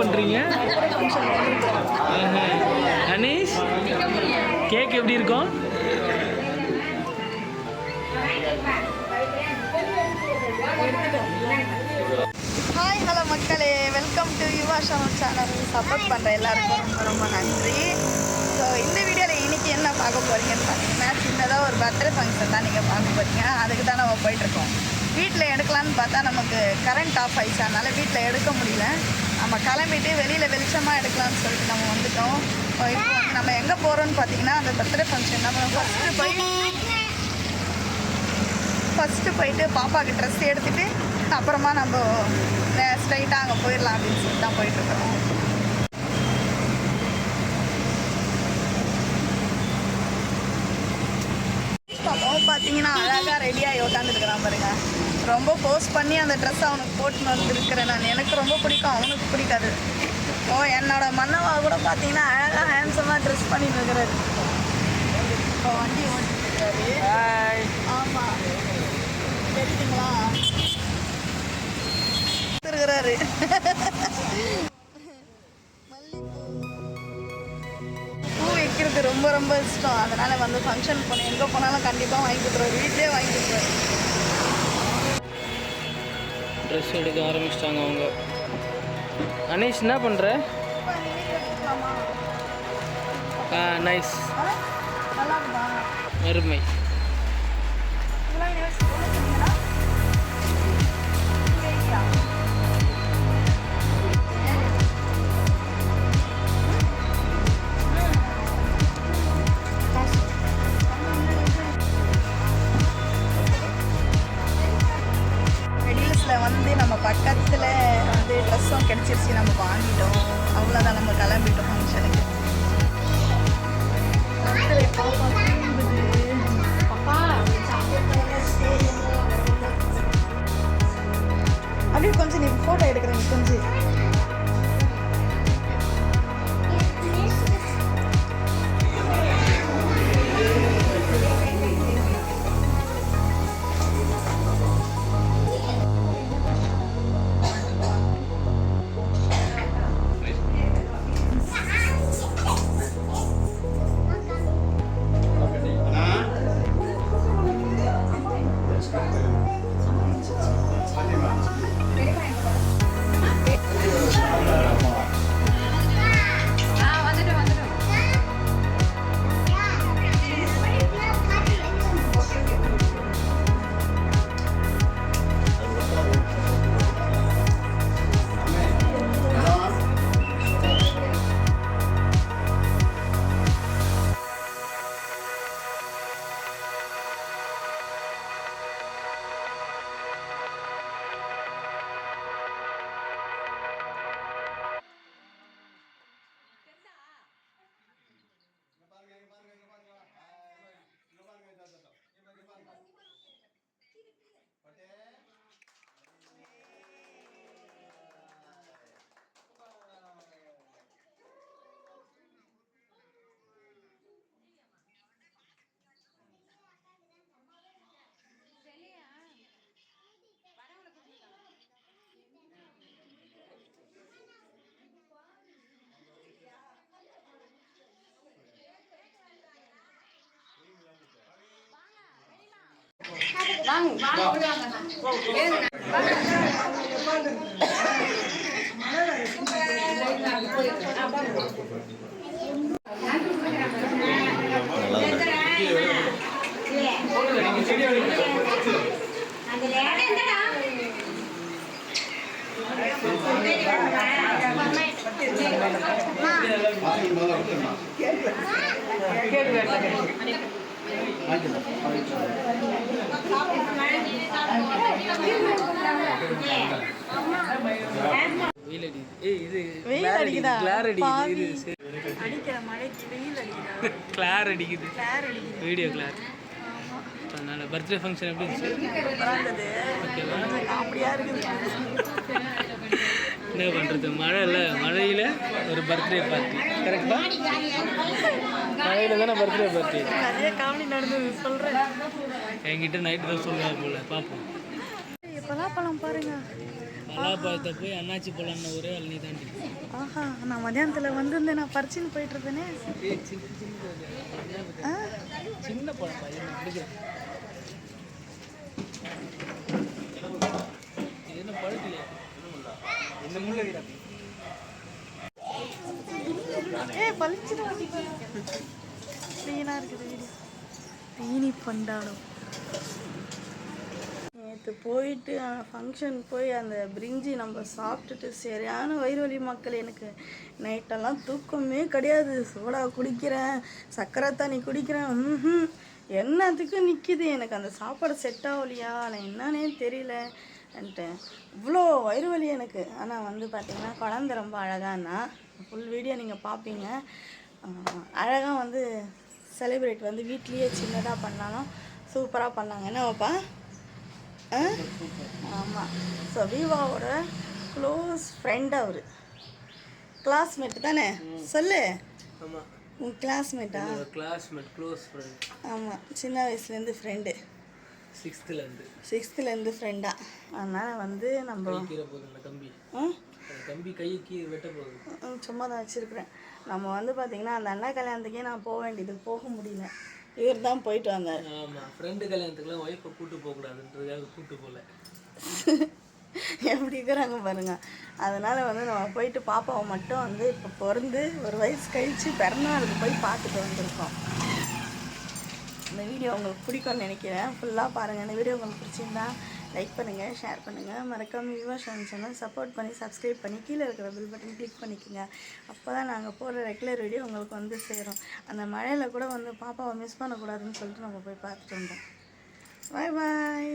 பண்ணுறீங்க அனீஷ் கேக் எப்படி இருக்கும்? ஹாய் ஹலோ மக்களே. Welcome to Yuva Shavan channel support பண்ணுற எல்லாருக்கும் ரொம்ப ரொம்ப நன்றி. ஸோ இந்த வீடியோவில் இன்னைக்கு என்ன பார்க்க போகிறீங்கன்னு பார்த்தீங்கன்னா சின்னதாக ஒரு பர்த்டே ஃபங்க்ஷன் தான் நீங்கள் பார்க்க போகிறீங்க அதுக்கு தான் நம்ம போயிட்டுருக்கோம் வீட்டில் எடுக்கலான்னு பார்த்தா நமக்கு கரண்ட் ஆஃப் ஆயிடுச்சு. அதனால் வீட்டில் எடுக்க முடியல. நம்ம கிளம்பிட்டு வெளியில் வெளிச்சமாக எடுக்கலாம்னு சொல்லிட்டு நம்ம வந்துட்டோம். இப்போ வந்து நம்ம எங்கே போகிறோம்னு பார்த்தீங்கன்னா அந்த பர்த்டே ஃபங்க்ஷன் நம்ம ஃபஸ்ட்டு போய் ஃபஸ்ட்டு போயிட்டு பாப்பாவுக்கு ட்ரெஸ் எடுத்துகிட்டு அப்புறமா நம்ம ஸ்ட்ரைட்டாக அங்கே போயிடலாம் அப்படின்னு சொல்லிட்டு தான் போயிட்டுருக்கோம் பார்த்தீங்கன்னா அழகாக ரெடியாகி உட்காந்துருக்குறான் பாருங்க. ரொம்ப போஸ்ட் பண்ணி அந்த ட்ரெஸ் அவனுக்கு போட்டுன்னு வந்துருக்கிறேன் நான். எனக்கு ரொம்ப பிடிக்கும் அவனுக்கு பிடிக்காது. ஓ என்னோட மன்னவா கூட பார்த்தீங்கன்னா அழகாக ஹேண்ட்ஸமாக ட்ரெஸ் பண்ணிட்டு இருக்கிறாரு இப்போ வண்டி ஓட்டிட்டு இருக்காரு ஆமா. தெரியுதுங்களா? இருக்கிறாரு ரொம்ப ரொம்ப இஷ்டம். அதனால வந்து ஃபங்க்ஷன் போனேன். எங்கே போனாலும் கண்டிப்பாக வாங்கி கொடுத்துருவாரு வீட்லயே வாங்கி கொடுத்துருவாரு ட்ரெஸ் எடுக்க ஆரம்பிச்சிட்டாங்க அவங்க. அனீஷ் என்ன பண்ணுற? நைஸ் அருமை. நம்ம பக்கத்தில் வந்து ட்ரெஸ்ஸும் கிடச்சிருச்சு நம்ம வாங்கிட்டோம். அவ்வளோதான் நம்ம கிளம்பிட்டோம் ஃபங்க்ஷனுக்கு. அப்படியே கொஞ்சம் நீ ஃபோட்டோ எடுக்கிறேன் கொஞ்சம். இது வெயில் அடிக்குதா? அடிக்கிற மழைக்கு வெயில் அடிக்குதா? Glare அடிக்குது. வீடியோ கிளார் அதனால பர்த்டே ஃபங்க்ஷன் எப்படி இருந்துச்சு? ஓகேவா காமெடியாக இருக்குது. என்ன பண்ணுறது மழை இல்லை மழையில் ஒரு பர்த்டே பார்ட்டி கரெக்டா மழையில் தானே பர்த்டே பார்ட்டி நிறைய காமெடி நடந்தது. சொல்கிறேன் என்கிட்ட நைட்டு தான் சொல்லுவா போல பார்ப்போம் பலாப்பழம் பாருங்க. பலாப்பழத்தை போய் அண்ணாச்சி பழம்னு ஒரே நீ தாண்டி ஆஹா நான் மதியானத்தில் வந்திருந்தேன் நான் பறிச்சுன்னு போயிட்டு இருந்தேனே சின்ன பழம் என்ன பழுக்கலையா இந்த முள்ள ஏ பளிச்சுன்னு க்ளீனாக இருக்குது வீடு. தீனி பண்டாடம் நேற்று போயிட்டு ஃபங்க்ஷன் போய் அந்த பிரிஞ்சி நம்ம சாப்பிட்டுட்டு சரியான வயிறு வலி மக்கள் எனக்கு நைட்டெல்லாம் தூக்கமே கிடையாது. சோடா குடிக்கிறேன் சக்கரை தண்ணி குடிக்கிறேன் ம்ஹும். என்னத்துக்கும் நிற்கிது எனக்கு அந்த சாப்பாடு செட் ஆகலையா? நான் என்னன்னே தெரியலன்ட்டு இவ்வளோ வயிறு வலி எனக்கு. ஆனால் வந்து பார்த்திங்கன்னா குழந்தை ரொம்ப அழகானா ஃபுல் வீடியோ நீங்கள் பார்ப்பீங்க அழகாக வந்து செலிப்ரேட் வந்து வீட்லேயே சின்னதாக பண்ணாலும் சூப்பராக பண்ணாங்க. என்னவாப்பா ஆமாம் ஸோ விவாவோட க்ளோஸ் ஃப்ரெண்ட் அவர். கிளாஸ்மேட் தானே? சொல்லு. ஆமாம் உன் கிளாஸ்மேட்டா கிளாஸ்மேட் க்ளோஸ் ஃப்ரெண்ட் ஆமாம் சின்ன வயசுலேருந்து ஃப்ரெண்டு சிக்ஸ்த்துலேருந்து சிக்ஸ்த்துலேருந்து ஃப்ரெண்டா அதனால் வந்து நம்ம கை கீரை போகுது அந்த கம்பி. ம், அந்த கம்பி கையை கீழே வெட்ட போகுது. சும்மா தான் வச்சுருக்குறேன். நம்ம வந்து பார்த்திங்கன்னா அந்த அண்ணா கல்யாணத்துக்கே நான் போக வேண்டியது போக முடியல. இவர் தான் போயிட்டு வந்தார். ஆமாம் ஃப்ரெண்டு கல்யாணத்துக்குலாம் ஒய்ஃபை கூட்டு போகக்கூடாதுன்றதுக்காக கூட்டு போகல. எப்படி இருக்கிறாங்க பாருங்க. அதனால வந்து நம்ம போயிட்டு பாப்பாவை மட்டும் வந்து இப்போ பிறந்து ஒரு வயசு கழித்து பிறந்தநாளுக்கு போய் பார்த்துட்டு வந்திருக்கோம். இந்த வீடியோ உங்களுக்கு பிடிக்கும்னு நினைக்கிறேன். ஃபுல்லாக பாருங்கள் இந்த வீடியோ உங்களுக்கு பிடிச்சிருந்தா லைக் பண்ணுங்கள் ஷேர் பண்ணுங்கள் மறக்காம வியூவர்ஸ் சேனல் சப்போர்ட் பண்ணி சப்ஸ்கிரைப் பண்ணி கீழே இருக்கிற பில் பட்டன் கிளிக் பண்ணிக்கோங்க. அப்போ தான் நாங்கள் போடுற ரெகுலர் வீடியோ உங்களுக்கு வந்து சேரும். அந்த மழையில் கூட வந்து பாப்பாவை மிஸ் பண்ணக்கூடாதுன்னு சொல்லிட்டு நம்ம போய் பார்த்துட்டு வந்தோம். பாய் பாய்